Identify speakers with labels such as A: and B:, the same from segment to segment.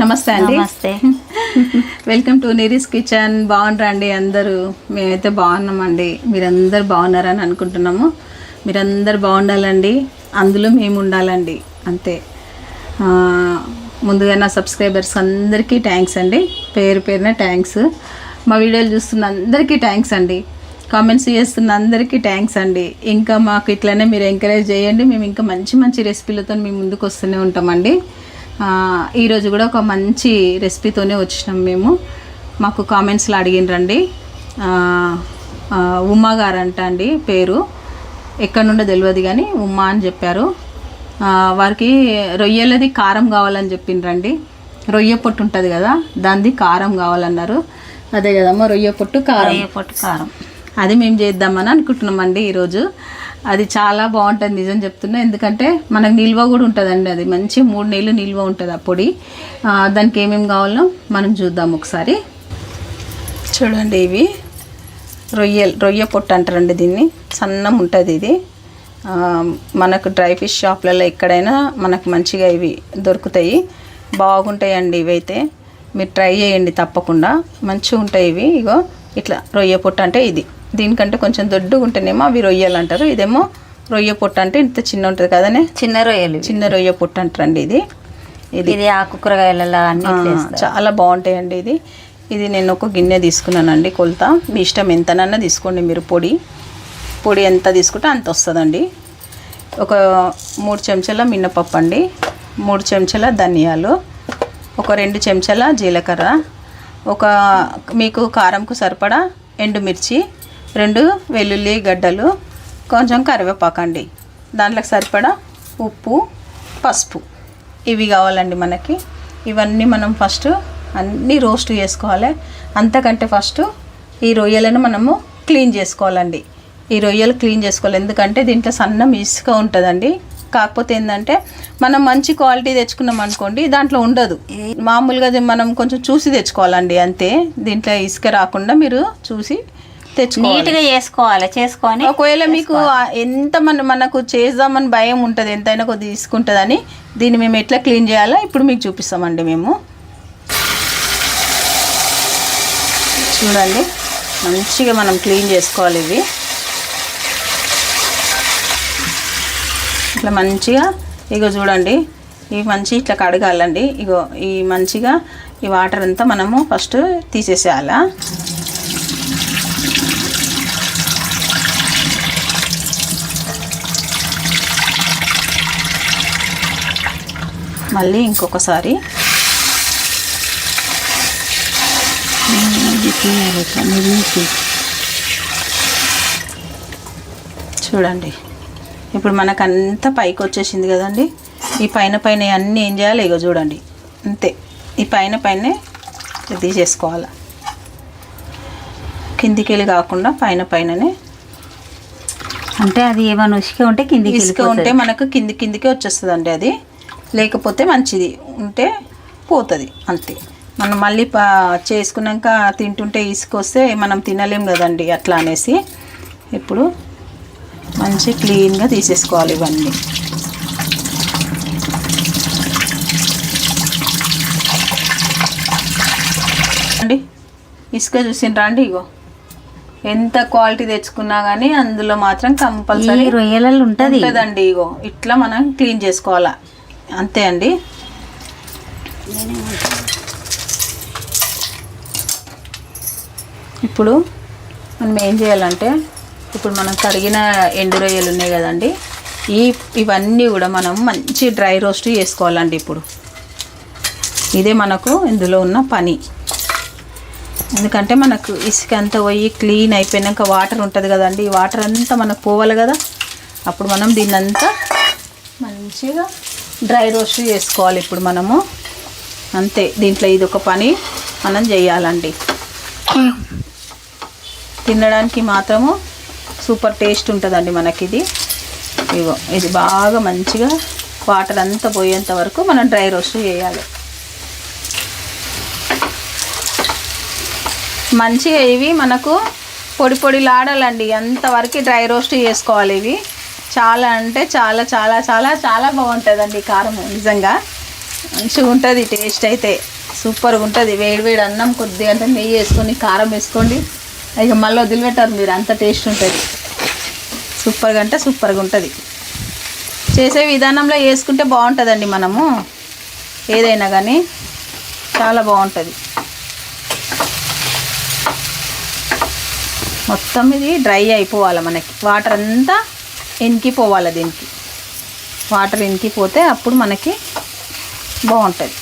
A: నమస్తే అండి.
B: నమస్తే.
A: వెల్కమ్ టు నీరీస్ కిచెన్ బాగున్నారా అండి అందరూ? మేమైతే బాగున్నామండి. మీరందరు బాగున్నారని అనుకుంటున్నాము. మీరందరు బాగుండాలండి. అందులో మేము ఉండాలండి. అంతే. ముందుగా నా సబ్స్క్రైబర్స్ అందరికీ థ్యాంక్స్ అండి. పేరు పేరున థ్యాంక్స్ మా వీడియోలు చూస్తున్న అందరికీ థ్యాంక్స్ అండి. కామెంట్స్ చేస్తున్న అందరికీ థ్యాంక్స్ అండి. ఇంకా మాకు ఇట్లనే మీరు ఎంకరేజ్ చేయండి. మేము ఇంకా మంచి మంచి రెసిపీలతో మీ ముందుకు వస్తూనే ఉంటామండి. ఈరోజు కూడా ఒక మంచి రెసిపీతోనే వచ్చినాం మేము. మాకు కామెంట్స్లో అడిగినరండి. ఉమా గారు అంట అండి పేరు. ఎక్కడి నుండో తెలియదు కానీ ఉమా అని చెప్పారు. వారికి రొయ్యలది కారం కావాలని చెప్పిండ్రండి రొయ్య పొట్టు ఉంటుంది కదా దానిది కారం కావాలన్నారు. అదే కదమ్మా రొయ్య పొట్టు కారం.
B: పొట్టు కారం.
A: అది మేము చేద్దామని అనుకుంటున్నామండి ఈరోజు. అది చాలా బాగుంటుంది నిజం చెప్తున్నా. ఎందుకంటే మనకు నిల్వ కూడా ఉంటుందండి అది. మంచి మూడు నెలలు నిల్వ ఉంటుంది ఆ పొడి. దానికి ఏమేమి కావాలో మనం చూద్దాం ఒకసారి. చూడండి ఇవి. రొయ్యలు రొయ్య పొట్టు అంటారండి దీన్ని. సన్నం ఉంటుంది ఇది. మనకు డ్రై ఫిష్ షాప్లలో ఎక్కడైనా మనకు మంచిగా ఇవి దొరుకుతాయి. బాగుంటాయండి ఇవైతే. మీరు ట్రై చేయండి తప్పకుండా. మంచిగా ఉంటాయి ఇవి. ఇగో ఇట్లా రొయ్య పొట్టు అంటే ఇది. దీనికంటే కొంచెం దొడ్డుగా ఉంటేనేమో అవి రొయ్యలు అంటారు. ఇదేమో రొయ్య పొట్టు అంటే ఇంత చిన్న ఉంటుంది కదనే?
B: చిన్న రొయ్యలు.
A: చిన్న రొయ్య పొట్టు అంటారండి ఇది. ఇది
B: ఇది ఆకు కూరగాయలలో అన్ని
A: ఆ, చాలా బాగుంటాయండి ఇది. ఇది నేను ఒక గిన్నె తీసుకున్నానండి కొలత. మీ ఇష్టం ఎంతనన్నా తీసుకోండి మీరు పొడి. పొడి ఎంత తీసుకుంటే అంత వస్తుందండి. ఒక మూడు చెంచాల మినపప్పు అండి. మూడు చెంచాల ధనియాలు. ఒక రెండు చెంచాల జీలకర్ర. ఒక మీకు కారంకు సరిపడా ఎండుమిర్చి. రెండు వెల్లుల్లి గడ్డలు కొంచెం కరివేపాకు అండి. దాంట్లోకి సరిపడా ఉప్పు పసుపు. ఇవి కావాలండి మనకి. ఇవన్నీ మనం ఫస్ట్ అన్నీ రోస్ట్ చేసుకోవాలి. అంతకంటే ఫస్ట్ ఈ రొయ్యలను మనము క్లీన్ చేసుకోవాలండి. ఈ రొయ్యలు క్లీన్ చేసుకోవాలి. ఎందుకంటే దీంట్లో సన్నం ఇసుక ఉంటుందండి. కాకపోతే ఏంటంటే మనం మంచి క్వాలిటీ తెచ్చుకున్నాం అనుకోండి దాంట్లో ఉండదు. మామూలుగా మనం కొంచెం చూసి తెచ్చుకోవాలండి అంతే. దీంట్లో ఇసుక రాకుండా మీరు చూసి తెచ్చుకోవాలి.
B: నీట్గా చేసుకోవాలి? చేసుకొని
A: ఒకవేళ మీకు ఎంత మన మనకు చేద్దామని భయం ఉంటుంది ఎంతైనా కొద్దిగా తీసుకుంటుందని దీన్ని మేము ఎట్లా క్లీన్ చేయాలో ఇప్పుడు మీకు చూపిస్తామండి మేము. చూడండి మంచిగా మనం క్లీన్ చేసుకోవాలి ఇవి. ఇట్లా మంచిగా ఇగో చూడండి ఇవి మంచి ఇట్లా కడగాలండి. ఇగో ఈ మంచిగా ఈ వాటర్ అంతా మనము ఫస్ట్ తీసేసేయాలా? మళ్ళీ ఇంకొకసారి. చూడండి. ఇప్పుడు మనకు అంతా పైకి వచ్చేసింది కదండి. ఈ పైన పైన అన్నీ ఏం చేయాలి? ఇగో చూడండి. అంతే. ఈ పైన పైనే తీసేసుకోవాలి. కిందికి వెళ్ళి కాకుండా పైన పైననే.
B: అంటే అది ఏమైనా ఉసుక ఉంటే కిందికి
A: ఇసుక ఉంటే మనకు కింది కిందికి వచ్చేస్తుందండి అది. లేకపోతే మంచిది. ఉంటే పోతుంది అంతే. మనం మళ్ళీ పా చేసుకున్నాక తింటుంటే ఇసుక వస్తే మనం తినలేం కదండి అట్లా అనేసి. ఇప్పుడు మంచి క్లీన్గా తీసేసుకోవాలి ఇవన్నీ. అండి ఇసుక చూసిండ్రా అండి ఇగో? ఎంత క్వాలిటీ తెచ్చుకున్నా కానీ అందులో మాత్రం కంపల్సరీ
B: రొయ్యలలో ఉంటది.
A: ఇగో. ఇట్లా మనం క్లీన్ చేసుకోవాలా. అంతే అండి. ఇప్పుడు మనం ఏం చేయాలంటే ఇప్పుడు మనం కడిగిన ఎండు రొయ్యలు ఉన్నాయి కదండి ఈ ఇవన్నీ కూడా మనం మంచి డ్రై రోస్ట్ చేసుకోవాలండి ఇప్పుడు. ఇదే మనకు ఇందులో ఉన్న పని. ఎందుకంటే మనకు ఇసుక అంతా పోయి క్లీన్ అయిపోయినాక వాటర్ ఉంటుంది కదండి ఈ వాటర్ అంతా మనకు పోవాలి కదా. అప్పుడు మనం దీన్నంతా మంచిగా డ్రై రోస్ట్ చేసుకోవాలి ఇప్పుడు మనము. అంతే దీంట్లో ఇది ఒక పని మనం చేయాలండి. తినడానికి మాత్రము సూపర్ టేస్ట్ ఉంటుందండి మనకి ఇది ఇగో ఇది బాగా మంచిగా వాటర్ అంతా పోయేంత వరకు మనం డ్రై రోస్ట్ చేయాలి. మంచిగా ఇవి మనకు పొడి పొడి లాడాలండి అంతవరకు డ్రై రోస్ట్ చేసుకోవాలి ఇవి. చాలా అంటే చాలా చాలా చాలా చాలా బాగుంటుందండి కారం నిజంగా. మంచిగా ఉంటుంది టేస్ట్ అయితే. సూపర్గా ఉంటుంది. వేడి వేడి అన్నం కొద్దిగా అంటే నెయ్యి వేసుకొని కారం వేసుకోండి. ఇక మళ్ళీ వదిలిపెట్టారు మీరు అంత టేస్ట్ ఉంటుంది. సూపర్గా అంటే సూపర్గా ఉంటుంది. చేసే విధానంలో వేసుకుంటే బాగుంటుందండి మనము. ఏదైనా కానీ చాలా బాగుంటుంది. మొత్తం ఇది డ్రై అయిపోవాలి మనకి. వాటర్ అంతా ఎనికిపోవాలి దీనికి. వాటర్ ఎనికిపోతే అప్పుడు మనకి బాగుంటుంది.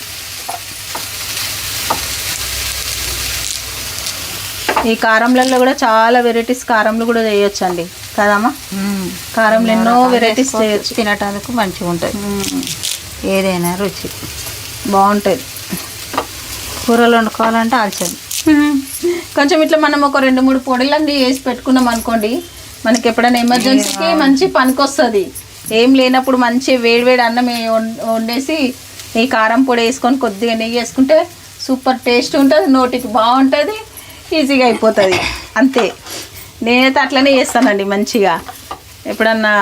A: ఈ కారంలలో కూడా చాలా వెరైటీస్ కారంలు కూడా చేయొచ్చండి. కదమ్మా? కారంలో ఎన్నో వెరైటీస్ చేయొచ్చు.
B: తినటానికి మంచిగా ఉంటుంది. ఏదైనా రుచి.
A: బాగుంటుంది.
B: కూరలు వండుకోవాలంటే ఆల్చండి
A: కొంచెం ఇట్లా మనం ఒక రెండు మూడు పొడిలన్నీ వేసి పెట్టుకున్నాం అనుకోండి మనకి ఎప్పుడైనా ఎమర్జెన్సీకి మంచి పనికొస్తుంది. ఏం లేనప్పుడు మంచి వేడివేడి అన్నం వండేసి ఈ కారం పొడి వేసుకొని కొద్దిగా నెయ్యి వేసుకుంటే సూపర్ టేస్ట్ ఉంటుంది నోటికి బాగుంటుంది ఈజీగా అయిపోతుంది. అంతే. నేనైతే అట్లనే చేస్తానండి మంచిగా. ఎప్పుడన్నా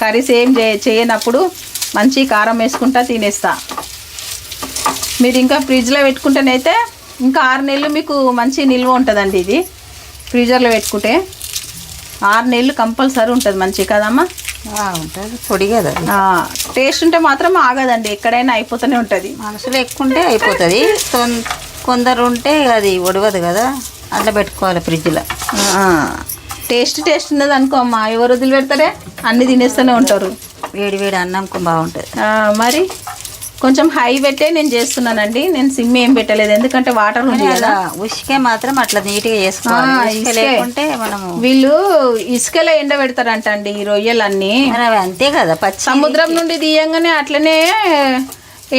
A: కర్రీస్ ఏం చేయనప్పుడు మంచి కారం వేసుకుంటా తినేస్తా. మీరు ఇంకా ఫ్రిడ్జ్లో పెట్టుకుంటేనైతే ఇంకా ఆరు నెలలు మీకు మంచి నిల్వ ఉంటుందండి ఇది. ఫ్రీజర్లో పెట్టుకుంటే. ఆరు నెలలు కంపల్సరీ ఉంటుంది మంచి కదమ్మా?
B: ఉంటుంది. పొడి కదా
A: టేస్ట్ ఉంటే మాత్రం ఆగదండి. ఎక్కడైనా అయిపోతూనే ఉంటుంది.
B: మనసులో ఎక్కువ ఉంటే అయిపోతుంది కొందరు ఉంటే అది ఒడవదు కదా. అట్లా పెట్టుకోవాలి ఫ్రిడ్జ్లో.
A: టేస్ట్ టేస్ట్ ఉన్నది అనుకో అమ్మా. ఎవరు వదిలిపెడతారే? అన్ని తినేస్తూనే ఉంటారు.
B: వేడి వేడి అన్నంకు బాగుంటుంది.
A: మరి? కొంచెం హై పెట్టే నేను చేస్తున్నానండి. నేను సిమ్ ఏం పెట్టలేదు. ఎందుకంటే వాటర్ ఉంది కదా.
B: ఉసికే మాత్రం అట్లా నీట్గా చేసుకోవాలి. లేకుంటే మనము
A: వీళ్ళు ఇసుకలో ఎండబెడతారంట అండి ఈ రొయ్యలన్నీ.
B: అంతే కదా పచ్చి
A: సముద్రం నుండి తీయంగానే అట్లనే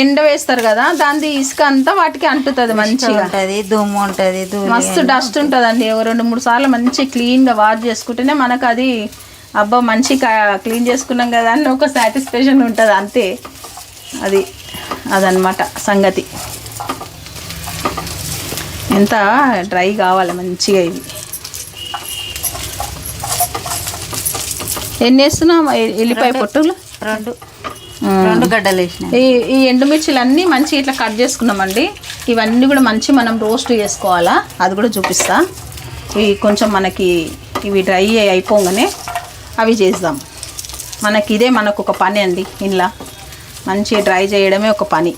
A: ఎండ వేస్తారు కదా. దాని ఇసుక అంతా వాటికి అంటుతుంది మంచిగా.
B: ఉంటది దుమ్ము ఉంటది
A: మస్తు డస్ట్ ఉంటుందండి. రెండు మూడు సార్లు మంచి క్లీన్గా వాష్ చేసుకుంటేనే మనకు అది అబ్బా మంచి క్లీన్ చేసుకున్నాం కదా అని ఒక సాటిస్ఫాక్షన్ ఉంటుంది అంతే. అది. అదనమాట సంగతి. ఎంత డ్రై కావాలి మంచిగా ఇవి. ఎన్ని వేస్తున్నాం ఎల్లిపాయ పొట్టులు?
B: రెండు. రెండు గడ్డలు వేసిన
A: ఈ ఈ ఎండుమిర్చిలు అన్నీ మంచి ఇట్లా కట్ చేసుకున్నామండి. ఇవన్నీ కూడా మంచి మనం రోస్ట్ చేసుకోవాలా? అది కూడా చూపిస్తా. ఇవి కొంచెం మనకి ఇవి డ్రై అయిపోగానే అవి చేద్దాం. మనకి ఇదే మనకు ఒక పని అండి ఇంట్లో. మంచి డ్రై చేయడమే ఒక పని.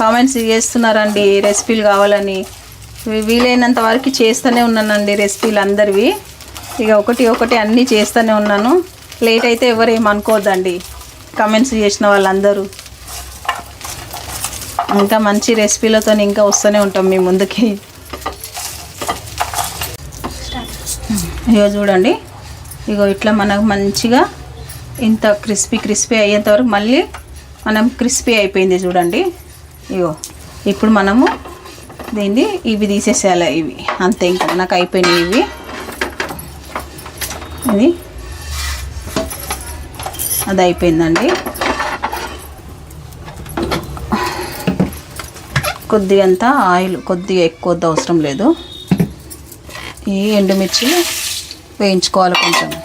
A: కామెంట్స్ చేస్తున్నారండి రెసిపీలు కావాలని. వీలైనంత వరకు చేస్తూనే ఉన్నానండి రెసిపీలు అందరివి. ఇక ఒకటి ఒకటి అన్నీ చేస్తూనే ఉన్నాను. లేట్ అయితే ఎవరు ఏమనుకోవద్దండి కామెంట్స్ చేసిన వాళ్ళందరూ. ఇంకా మంచి రెసిపీలతో ఇంకా వస్తూనే ఉంటాం మీ ముందుకి. ఇగో చూడండి. ఇగో ఇట్లా మనకు మంచిగా ఇంత క్రిస్పీ క్రిస్పీ అయ్యేంత వరకు మళ్ళీ మనం క్రిస్పీ అయిపోయింది చూడండి. ఇగో ఇప్పుడు మనము దీన్ని ఇవి తీసేసేయాలి ఇవి. అంతే ఇంకా నాకు అయిపోయినాయి ఇవి. ఇది అది అయిపోయిందండి. కొద్దిగంత ఆయిల్ కొద్దిగా ఎక్కువ అవసరం లేదు. ఈ ఎండుమిర్చి వేయించుకోవాలి కొంచెం.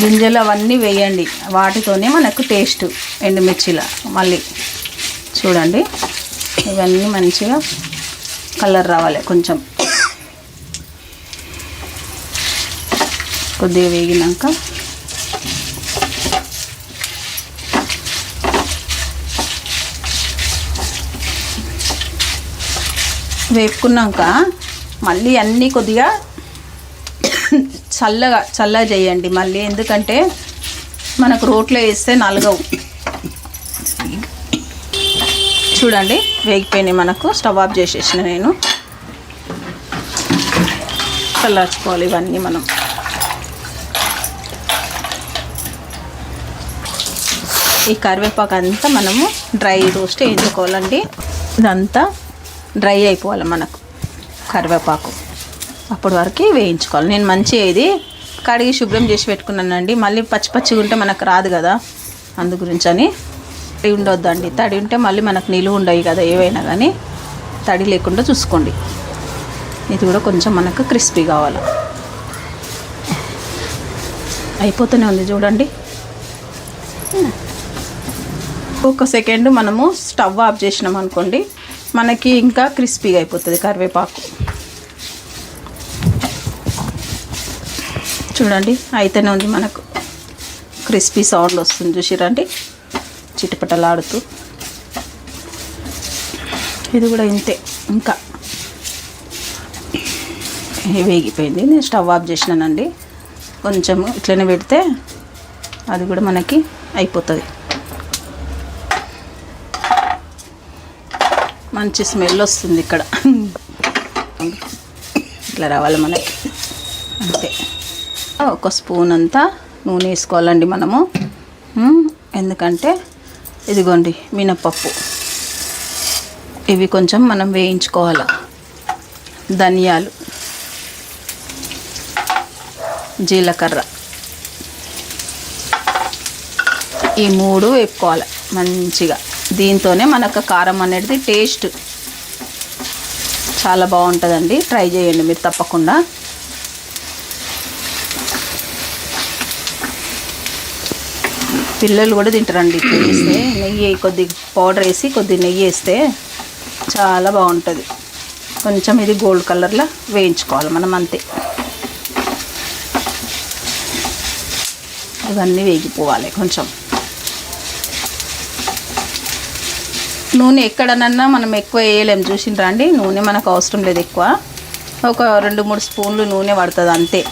A: గింజలు అవన్నీ వేయండి. వాటితోనే మనకు టేస్ట్ ఎండుమిర్చిలా మళ్ళీ. చూడండి. ఇవన్నీ మంచిగా కలర్ రావాలి కొంచెం. కొద్దిగా వేగినాక. వేపుకున్నాక మళ్ళీ అన్నీ కొద్దిగా చల్లగా చల్లగా చేయండి. మళ్ళీ ఎందుకంటే మనకు రోట్లో వేస్తే నలగవు. చూడండి వేగిపోయినాయి మనకు. స్టవ్ ఆఫ్ చేసేసిన నేను. చల్లార్చుకోవాలి ఇవన్నీ మనం. ఈ కరివేపాకు అంతా మనము డ్రై రోస్ట్ వేసుకోవాలండి ఇదంతా డ్రై అయిపోవాలి మనకు. కరివేపాకు. అప్పటి వరకు వేయించుకోవాలి. నేను మంచిగా ఇది కడిగి శుభ్రం చేసి పెట్టుకున్నానండి. మళ్ళీ పచ్చి పచ్చిగా ఉంటే మనకు రాదు కదా. అందు గురించి అని. తడి ఉండొద్దండి. తడి ఉంటే మళ్ళీ మనకు నిలువ ఉండవు కదా ఏవైనా కానీ. తడి లేకుండా చూసుకోండి. ఇది కూడా కొంచెం మనకు క్రిస్పీ కావాలి. అయిపోతూనే ఉంది చూడండి. ఒక సెకండ్ మనము స్టవ్ ఆఫ్ చేసినాం అనుకోండి. మనకి ఇంకా క్రిస్పీగా అయిపోతుంది కరివేపాకు. చూడండి అయితేనే ఉంది మనకు. క్రిస్పీ సౌండ్ వస్తుంది చూసిరండి చిటపటలాడుతూ. ఇది కూడా ఇంతే ఇంకా. వేగిపోయింది నేను స్టవ్ ఆఫ్ చేసినానండి. కొంచెము ఇట్లనే పెడితే అది కూడా మనకి అయిపోతుంది. మంచి స్మెల్ వస్తుంది ఇక్కడ. ఇట్లా రావాలి మనకి. అంతే. ఒక స్పూన్ అంతా నూనె వేసుకోవాలండి మనము. ఎందుకంటే ఇదిగోండి మినపప్పు. ఇవి కొంచెం మనం వేయించుకోవాలి. ధనియాలు. జీలకర్ర. ఈ మూడు వేపుకోవాలి మంచిగా. దీంతోనే మనకు కారం అనేది టేస్ట్ చాలా బాగుంటుందండి. ట్రై చేయండి మీరు తప్పకుండా. పిల్లలు కూడా తింటారండి వేస్తే నెయ్యి కొద్ది పౌడర్ వేసి కొద్ది నెయ్యి వేస్తే చాలా బాగుంటుంది. కొంచెం ఇది గోల్డ్ కలర్లో వేయించుకోవాలి మనం అంతే. ఇవన్నీ వేగిపోవాలి కొంచెం. నూనె ఎక్కడనన్నా మనం ఎక్కువ వేయలేము చూసిండ్రా అండి? నూనె మనకు అవసరం లేదు ఎక్కువ. ఒక రెండు మూడు స్పూన్లు నూనె పడుతుంది అంతే.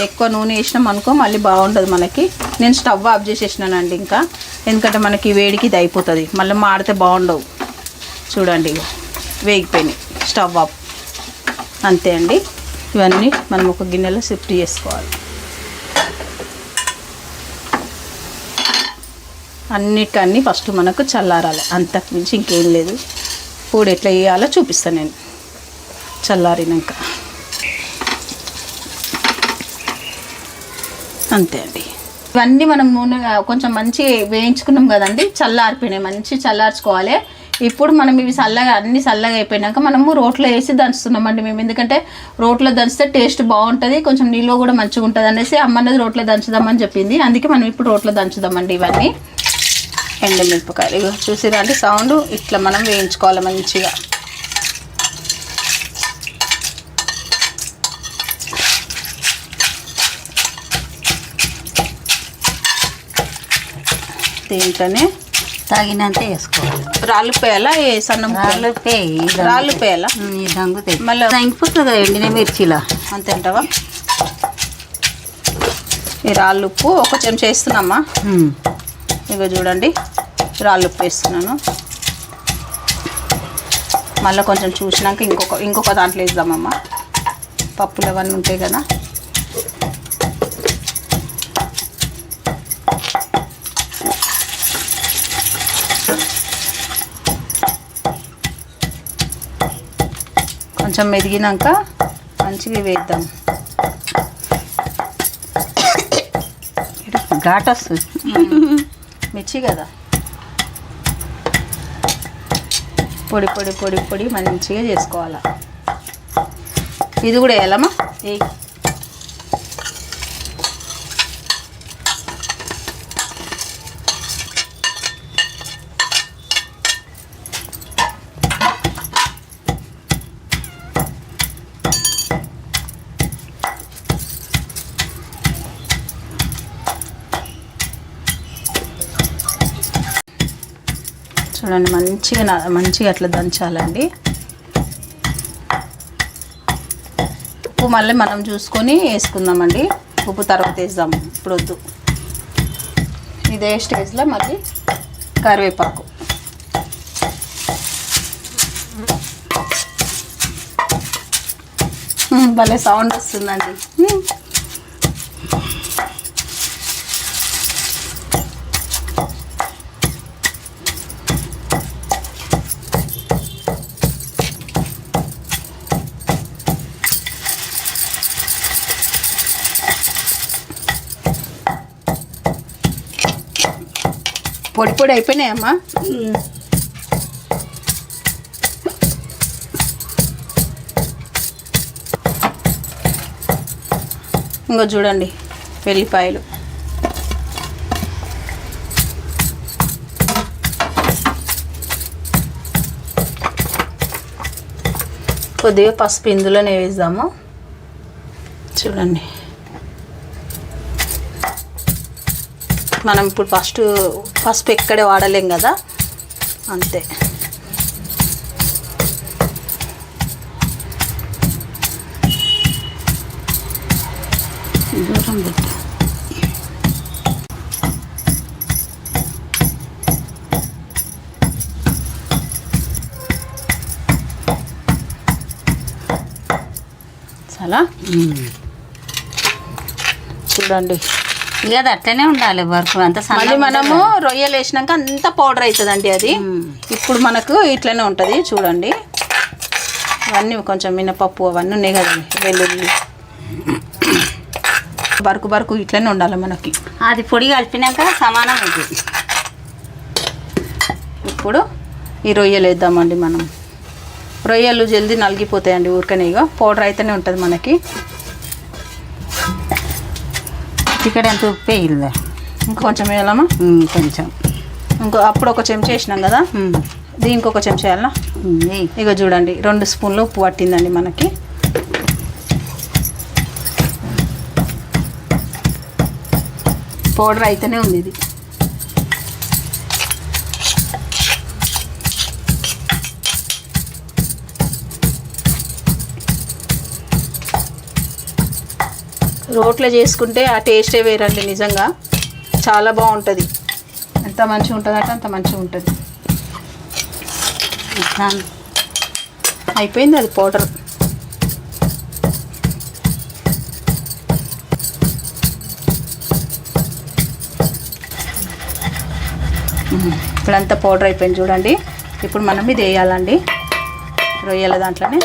A: ఎక్కువ నూనె వేసినాం అనుకో మళ్ళీ బాగుంటుంది మనకి. నేను స్టవ్ ఆఫ్ చేసేసినానండి ఇంకా. ఎందుకంటే మనకి వేడికి ఇది అయిపోతుంది. మళ్ళీ మాడితే బాగుండవు. చూడండి. వేగిపోయినాయి. Stove off. అంతే అండి. ఇవన్నీ మనం ఒక గిన్నెలో షిఫ్ట్ చేసుకోవాలి. అన్నిటికన్నీ ఫస్ట్ మనకు చల్లారాలి. అంతకు మించి ఇంకేం లేదు. పూడి ఎట్లా వేయాలో చూపిస్తాను నేను. చల్లారినాక. అంతే అండి. ఇవన్నీ మనం నూనె కొంచెం మంచి వేయించుకున్నాం కదండి. చల్లారిపోయినాయి. మంచి చల్లార్చుకోవాలి. ఇప్పుడు మనం ఇవి చల్లగా అన్ని చల్లగా అయిపోయినాక మనము రోట్లో వేసి దంచుతున్నామండి మేము. ఎందుకంటే రోట్లో దంచితే టేస్ట్ బాగుంటుంది. కొంచెం నీళ్ళు కూడా మంచిగా ఉంటుంది అనేసి అమ్మన్నది రోట్లో దంచుదామని చెప్పింది. అందుకే మనం ఇప్పుడు రోట్లో దంచుదామండి ఇవన్నీ. ఎండుమిరపకాయలు. చూసిరా అంటే సౌండ్ ఇట్లా మనం వేయించుకోవాలి మంచిగా. దీంట్లోనే
B: తగినంత వేసుకోవాలి.
A: రాళ్ళు పేయాలా ఏ సన్నం
B: రాళ్ళు పే
A: రాళ్ళు
B: దంగుతాయి
A: మళ్ళీ
B: దంగిపోతుంది ఎండిన మిర్చిలా.
A: అంతే అంటావా ఈ రాళ్ళు ఉప్పు ఒక చెంచా వేస్తున్నామా. ఇగో చూడండి రాళ్ళు ఉప్పు వేస్తున్నాను మళ్ళీ కొంచెం చూసినాక ఇంకొక ఇంకొక దాంట్లో వేద్దామమ్మా. పప్పులు అవన్నీ ఉంటాయి కదా. కొంచెం మెదిగినాక మంచిగా వేద్దాం.
B: ఘాట్ వస్తుంది
A: మిర్చి కదా? పొడి పొడి పొడి పొడి మంచిగా చేసుకోవాలా. ఇది కూడా వేయాలమ్మా? చూడండి మంచిగా మంచిగా అట్లా దంచాలండి. ఉప్పు మళ్ళీ మనం చూసుకొని వేసుకుందామండి. ఉప్పు తర్వాత వేద్దాం ఇప్పుడు వద్దు. ఇదే స్టేజ్లో మళ్ళీ కరివేపాకు. భలే సౌండ్ వస్తుందండి. పొడి పొడి అయిపోయినాయమ్మా ఇంకో చూడండి వెల్లిపాయలు. కొద్దిగా పసుపు ఇందులోనే వేద్దాము. చూడండి. మనం ఇప్పుడు ఫస్ట్ పసుపు ఎక్కడే వాడలేం కదా? అంతే.
B: దూరం పెట్టు.
A: చాలా? చూడండి.
B: ఇక అది అట్లనే ఉండాలి వర్క్. అంత
A: మళ్ళీ మనము రొయ్యలు వేసినాక అంత పౌడర్ అవుతుందండి అది. ఇప్పుడు మనకు ఇట్లనే ఉంటుంది చూడండి. అవన్నీ కొంచెం మినపప్పు అవన్నీ ఉన్నాయి కదండి వెల్లుల్లి. బరుకు బరుకు ఇట్లనే ఉండాలి మనకి.
B: అది పొడి కలిపినాక సమానం అవుతుంది
A: ఇప్పుడు ఈ రొయ్యలు వేద్దామండి మనం. రొయ్యలు జల్దీ నలిగిపోతాయండి ఊరికనే ఇక పౌడర్ అయితేనే ఉంటుంది మనకి.
B: ఇక్కడ ఎంత ఉప్పు వేయాలి
A: ఇంకొంచెం వేయాలమ్మా?
B: కొంచెం.
A: ఇంకో అప్పుడు ఒక చెంచా వేసినాం కదా. దీనికి ఒక చెంచా వేయాలా. ఇక చూడండి రెండు స్పూన్లు ఉప్పు పట్టిందండి మనకి. పౌడర్ అయితేనే ఉంది ఇది. రోట్లో చేసుకుంటే ఆ టేస్టే వేరండి నిజంగా. చాలా బాగుంటుంది. ఎంత మంచిగా ఉంటుందంటే అంత మంచిగా ఉంటుంది. అయిపోయింది అది పౌడర్. ఇప్పుడంతా పౌడర్ అయిపోయింది చూడండి. ఇప్పుడు మనం ఇది వేయాలండి. రొయ్యల దాంట్లోనే.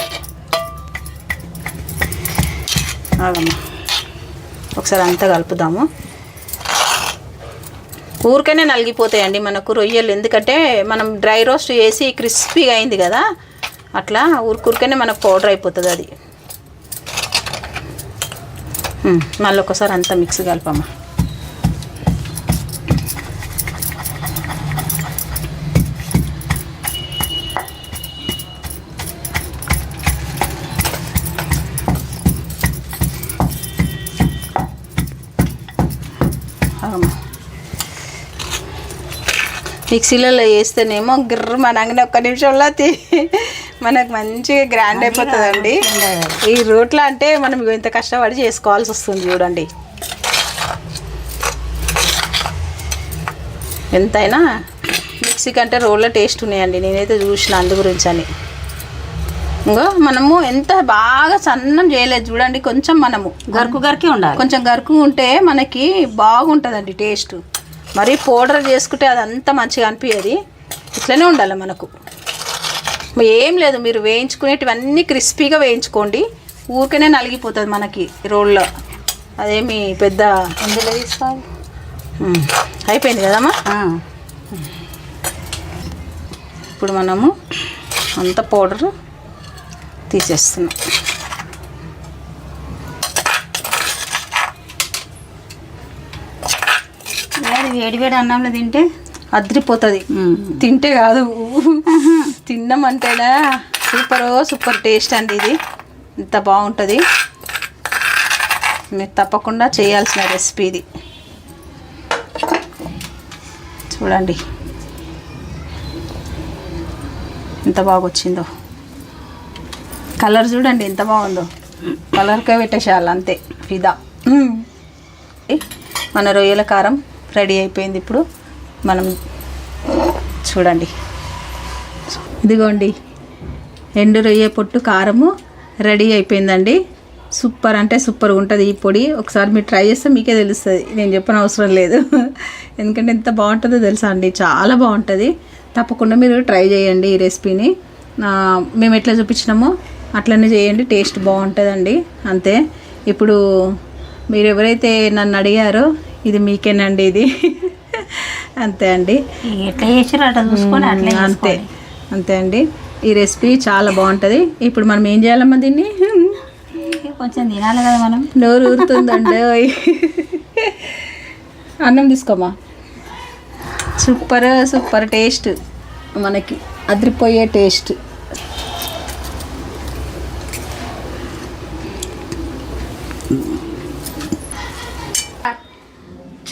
A: ఆగమ్మా. ఒకసారి అంతా కలుపుదాము. ఊరికనే నలిగిపోతాయండి మనకు రొయ్యలు. ఎందుకంటే మనం డ్రై రోస్ట్ చేసి క్రిస్పీగా అయింది కదా అట్లా ఊరికూరికనే మనకు పౌడర్ అయిపోతుంది అది. మళ్ళీ ఒకసారి అంతా మిక్స్ కలపమ్మా. మిక్సీలలో వేస్తేనేమో గిర్ర మనగానే ఒక్క నిమిషంలో మనకు మంచిగా గ్రాండ్ అయిపోతుందండి. ఈ రోట్లో అంటే మనం ఇంత కష్టపడి చేసుకోవాల్సి వస్తుంది చూడండి. ఎంతైనా మిక్సీ కంటే రోల్లో టేస్ట్ ఉన్నాయండి. నేనైతే చూసిన అందు గురించి అని. ఇంకో మనము ఎంత బాగా సన్నం చేయలేదు చూడండి. కొంచెం మనము
B: గరుకు గరికే ఉండాలి.
A: కొంచెం గరుకు ఉంటే మనకి బాగుంటుందండి టేస్ట్. మరి పౌడర్ చేసుకుంటే అది అంత మంచిగా అనిపించేది ఇట్లనే ఉండాలి మనకు. ఏం లేదు మీరు వేయించుకునేటివన్నీ క్రిస్పీగా వేయించుకోండి. ఊరికనే నలిగిపోతుంది మనకి రోల్లో. అదేమి పెద్ద
B: ఎందులో తీసుకోవాలి?
A: అయిపోయింది కదమ్మా. ఇప్పుడు మనము అంత పౌడర్ తీసేస్తున్నాం.
B: అది వేడి వేడి అన్నంలో తింటే
A: అద్రిపోతుంది. తింటే కాదు. తిన్నామంటేనా? సూపర్ సూపర్ టేస్ట్ అండి ఇది. ఇంత బాగుంటుంది. మీరు తప్పకుండా చేయాల్సిన రెసిపీ ఇది. చూడండి. ఎంత బాగా వచ్చిందో కలర్ చూడండి ఎంత బాగుందో. కలర్కే పెట్టేసేయాలి అంతే. ఫిదా. మన రొయ్యల కారం. రెడీ అయిపోయింది ఇప్పుడు. మనం చూడండి. ఇదిగోండి. ఎండు రొయ్య పొట్టు కారము రెడీ అయిపోయిందండి. సూపర్ అంటే సూపర్గా ఉంటుంది ఈ పొడి. ఒకసారి మీరు ట్రై చేస్తే మీకే తెలుస్తుంది. నేను చెప్పని అవసరం లేదు. ఎందుకంటే ఎంత బాగుంటుందో తెలుసా అండి. చాలా బాగుంటుంది. తప్పకుండా మీరు ట్రై చేయండి ఈ రెసిపీని. మేము ఎట్లా చూపించినామో అట్లనే చేయండి. టేస్ట్ బాగుంటుందండి. అంతే. ఇప్పుడు మీరు ఎవరైతే నన్ను అడిగారో ఇది మీకేనండి ఇది? అంతే అండి.
B: ఎట్లా చేసారు అట్లా చూసుకొని అట్లే
A: మ్మ్, అంతే. అంతే అండి. ఈ రెసిపీ చాలా బాగుంటుంది. ఇప్పుడు మనం ఏం చేయాలమ్మా దీన్ని?
B: కొంచెం తినాలి కదా మనం.
A: నోరు ఊరుతుందండి. అన్నం తీసుకోమా సూపర్ సూపర్ టేస్ట్. మనకి అదిరిపోయే టేస్ట్.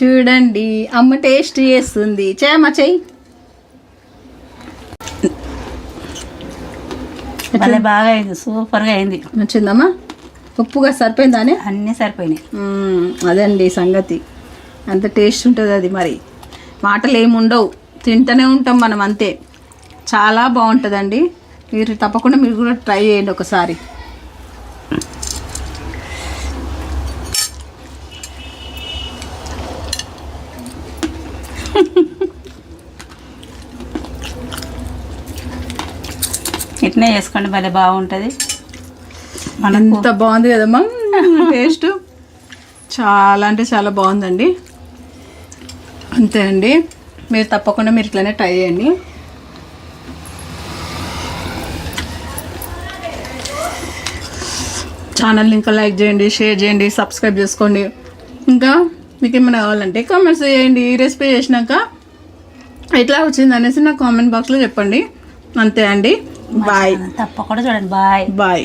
A: చూడండి. అమ్మ టేస్ట్ చేస్తుంది. చేయమ్మా చెయ్యి.
B: బాగా అయింది. సూపర్గా అయింది.
A: నచ్చిందమ్మా? ఉప్పుగా సరిపోయిందానే
B: అన్నీ సరిపోయినాయి.
A: అదండి సంగతి. అంత టేస్ట్ ఉంటుంది అది మరి. మాటలు ఏమి ఉండవు. తింటూనే ఉంటాం మనం అంతే. చాలా బాగుంటుందండి. మీరు తప్పకుండా మీరు కూడా ట్రై చేయండి ఒకసారి.
B: ఇట్నే చేసుకోండి భలే బాగుంటుంది.
A: ఎంత బాగుంది కదమ్మా. టేస్ట్. చాలా అంటే చాలా బాగుందండి. అంతే అండి మీరు తప్పకుండా మీరు ఇట్లనే ట్రై చేయండి. ఛానల్ని ఇంకా లైక్ చేయండి షేర్ చేయండి సబ్స్క్రైబ్ చేసుకోండి. ఇంకా మీకు ఏమైనా కావాలంటే కామెంట్స్ చేయండి. ఈ రెసిపీ చేసినాక ఎట్లా వచ్చింది అనేసి నా కామెంట్ బాక్స్లో చెప్పండి. అంతే అండి. బాయ్
B: తప్పకుండా చూడండి. Bye
A: bye